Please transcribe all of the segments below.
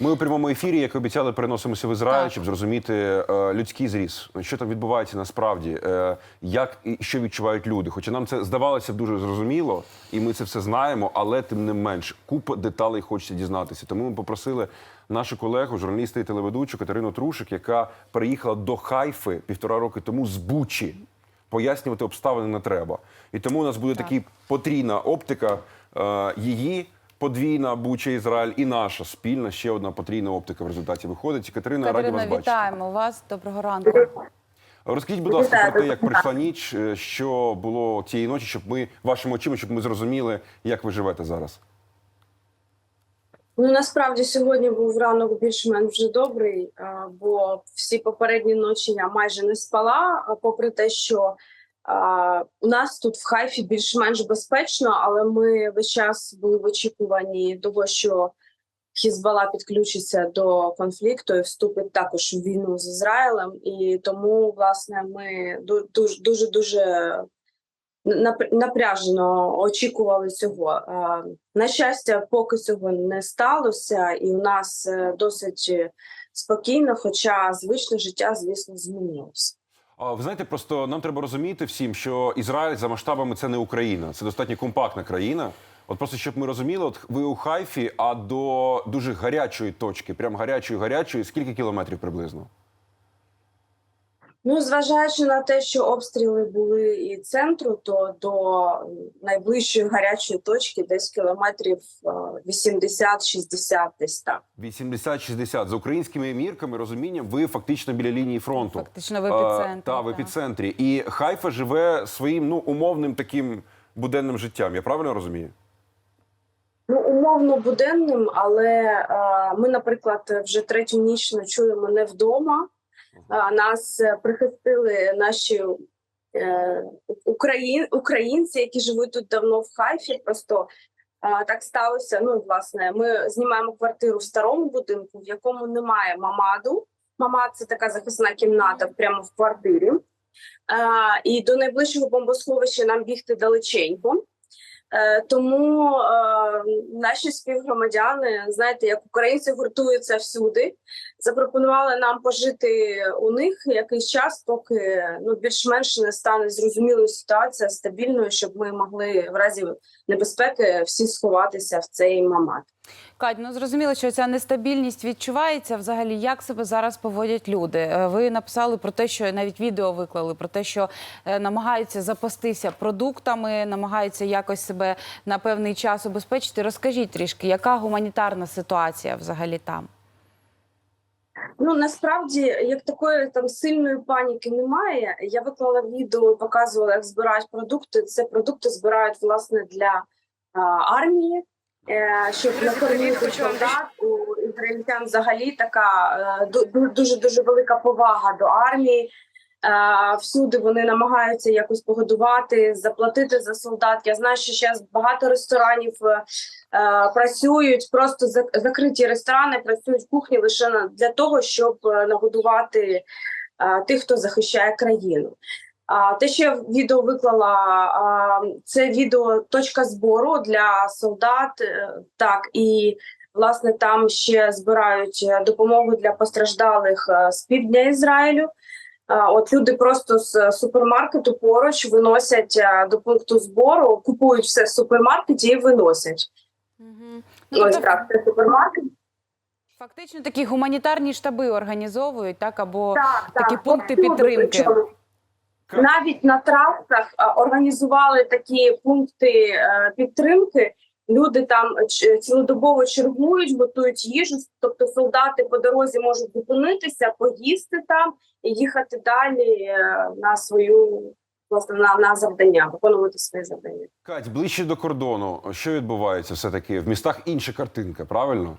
Ми у прямому ефірі, як і обіцяли, переносимося в Ізраїль, Так. щоб зрозуміти е, людський зріз, що там відбувається насправді, е, як і що відчувають люди. Хоча нам це здавалося б дуже зрозуміло, і ми це все знаємо, але тим не менш купа деталей хочеться дізнатися. Тому ми попросили нашу колегу, журналіста і телеведучу Катерину Трушик, яка переїхала до Хайфи півтора роки тому з Бучі. Пояснювати обставини не треба. І тому у нас буде така потрійна оптика е, її. Подвійна Буча Ізраїль і наша спільна ще одна потрійна оптика в результаті виходить. Катерина, раді вас Катерина, бачити. вітаємо вас. Доброго ранку. Розкажіть, будь ласка, про те, як пройшла ніч, е, що було цієї ночі, щоб ми вашими очима, щоб ми зрозуміли, як ви живете зараз. Ну насправді сьогодні був ранок більш-менш вже добрий, бо всі попередні ночі я майже не спала. Попри те, що у нас тут в Хайфі більш-менш безпечно, але ми весь час були в очікуванні того, що Хізбала підключиться до конфлікту і вступить також в війну з Ізраїлем. І тому, власне, ми дуже дуже дуже нап- напряжено очікували цього. На щастя, поки цього не сталося, і у нас е, досить спокійно, хоча звичне життя, звісно, змінилося. Ви знаєте, просто нам треба розуміти всім, що Ізраїль за масштабами це не Україна, це достатньо компактна країна. От просто щоб ми розуміли, от ви у Хайфі, а до дуже гарячої точки, прям гарячої гарячої, скільки кілометрів приблизно? Ну, зважаючи на те, що обстріли були і центру, то до найближчої гарячої точки десь кілометрів е, 80-60 десь так. 80-60. За українськими мірками, розумінням, ви фактично біля лінії фронту. Фактично в епіцентрі, Та, в епіцентрі. І Хайфа живе своїм ну умовним таким буденним життям. Я правильно розумію? Ну, умовно буденним, але е, ми, наприклад, вже третю ніч ночуємо не вдома. Нас е, прихистили наші е, україн, українці, які живуть тут давно в Хайфі. Просто так сталося. Ну, власне, ми знімаємо квартиру в старому будинку, в якому немає мамаду. Мамад це така захисна кімната прямо в квартирі. І до найближчого бомбосховища нам бігти далеченько. Е, Тому е, наші співгромадяни, знаєте, як українці гуртуються всюди, запропонували нам пожити у них якийсь час, поки ну більш-менш не стане зрозумілою ситуація стабільною, щоб ми могли в разі небезпеки всі сховатися в цей мамат. Кать, ну зрозуміло, що ця нестабільність відчувається. Взагалі, як себе зараз поводять люди? Е, Ви написали про те, що навіть відео виклали про те, що е, намагаються запастися продуктами, намагаються якось себе на певний час убезпечити. Розкажіть трішки, яка гуманітарна ситуація взагалі там? Ну насправді як такої там сильної паніки немає. Я виклала відео, показувала, як збирають продукти. Це продукти збирають власне для а, армії, е, щоб накормити солдат. У ізраїльтян взагалі така е, ду- дуже дуже велика повага до армії. Е, Всюди вони намагаються якось погодувати, заплатити за солдат. Я знаю, що зараз багато ресторанів е, е, працюють, просто закриті ресторани, працюють в кухні лише для того, щоб нагодувати тих, хто захищає країну. А те, що я відео виклала, це відео точка збору для солдат. Так і власне там ще збирають допомогу для постраждалих з півдня Ізраїлю. От люди просто з супермаркету поруч виносять е, до пункту збору, купують все в супермаркеті і виносять. Угу. Ось так, це супермаркет. Фактично такі гуманітарні штаби організовують, так або Так, такі так, пункти підтримки. причому. Навіть на трасах організували такі пункти е, підтримки. Люди там ч- цілодобово чергують, готують їжу. Тобто солдати по дорозі можуть зупинитися, поїсти там і їхати далі е, на свою власне на, на завдання, виконувати свої завдання. Кать, ближче до кордону. Що відбувається все таки в містах? Інша картинка, правильно?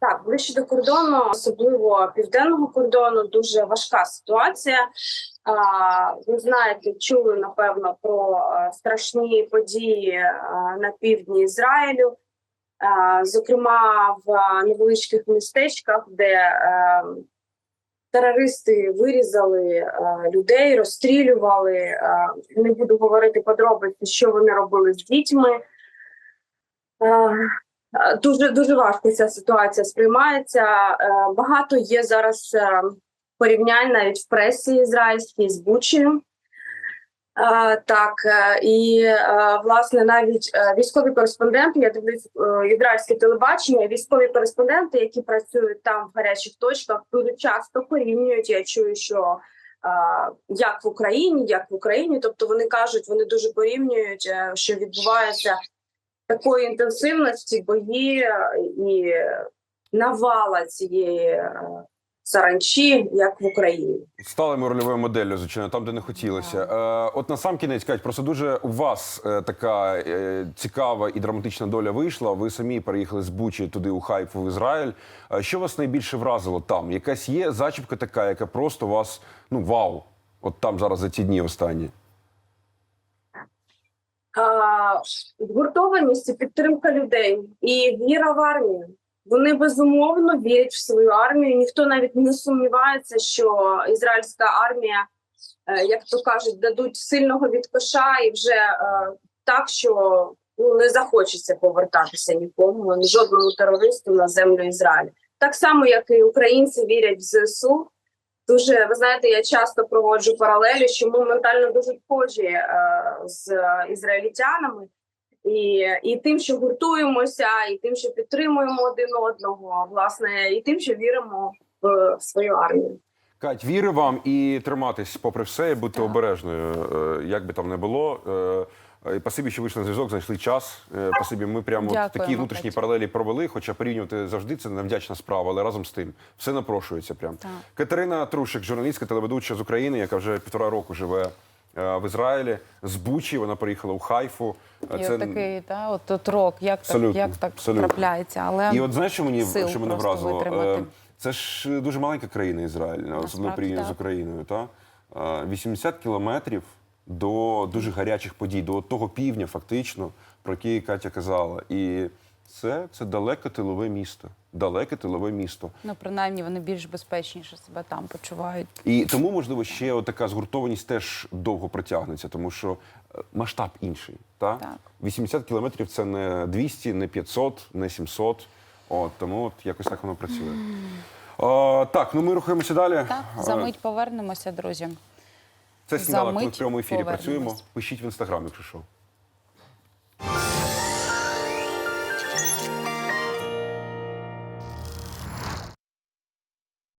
Так, ближче до кордону, особливо південного кордону, дуже важка ситуація. Ви знаєте, чули напевно про е, страшні події е, на півдні Ізраїлю, зокрема в е, невеличких містечках, де е, терористи вирізали е, людей, розстрілювали. Е, не буду говорити подробиці, що вони робили з дітьми. Е, е, Дуже дуже важко ця ситуація сприймається. Е, Багато є зараз е, порівнянь навіть в пресі ізраїльській з Бучею. Так, е, і е, власне навіть е, військові кореспонденти, я дивлюсь ізраїльське телебачення, військові кореспонденти, які працюють там в гарячих точках, дуже часто порівнюють. Я чую, що як в Україні, як в Україні. Тобто вони кажуть, вони дуже порівнюють, що відбувається такої інтенсивності бої і навала цієї саранчі, як в Україні. Стали ми рольовою моделлю, звичайно, там, де не хотілося. Е, от на сам кінець, Кать, просто дуже у вас е, така е, цікава і драматична доля вийшла. Ви самі переїхали з Бучі туди у Хайфу в Ізраїль. Е, що вас найбільше вразило там? Якась є зачіпка така, яка просто вас, ну вау, от там зараз за ці дні останні. згуртованість і підтримка людей і віра в армію. Вони безумовно вірять в свою армію. Ніхто навіть не сумнівається, що ізраїльська армія, е, як то кажуть, дадуть сильного відкоша і вже е, так, що ну не захочеться повертатися нікому, жодному терористу на землю Ізраїлю. Так само, як і українці вірять в ЗСУ. Дуже ви знаєте, я часто проводжу паралелі, що ми ментально дуже схожі е, з ізраїльтянами, і, і тим, що гуртуємося, і тим, що підтримуємо один одного, власне, і тим, що віримо в свою армію. Кать, віри вам і триматись попри все, і бути обережною, е, як би там не було. Е, І пасибі, що вийшли на зв'язок, знайшли час. Е, Пасибі, ми прямо от Дякуємо, такі внутрішні паралелі провели, хоча порівнювати завжди це невдячна справа, але разом з тим все напрошується. Прям Так. Катерина Трушик, журналістка, телеведуча з України, яка вже півтора року живе в Ізраїлі. З Бучі вона приїхала у Хайфу. Е, І от такий, та, от, от рок, як так, як так абсолютно. трапляється. Але І от знаєш, що мені сил що мене вразило? витримати. Е, Це ж е, дуже маленька країна Ізраїль, особливо Насправді, порівняно з. Україною. Та? Е, 80 кілометрів до дуже гарячих подій, до того півдня, фактично, про який Катя казала. І це, це далеке тилове місто. Далеке тилове місто. ну, принаймні вони більш безпечніше себе там почувають. І тому, можливо, ще от така згуртованість теж довго протягнеться, тому що е, масштаб інший. Та? Так. 80 кілометрів це не 200, не 500, не 700. От, тому от якось так воно працює. О, так, ну ми рухаємося далі. Так, за мить повернемося, друзі. Це сніданок. Ми в прямому ефірі працюємо. Пишіть в інстаграм, якщо що.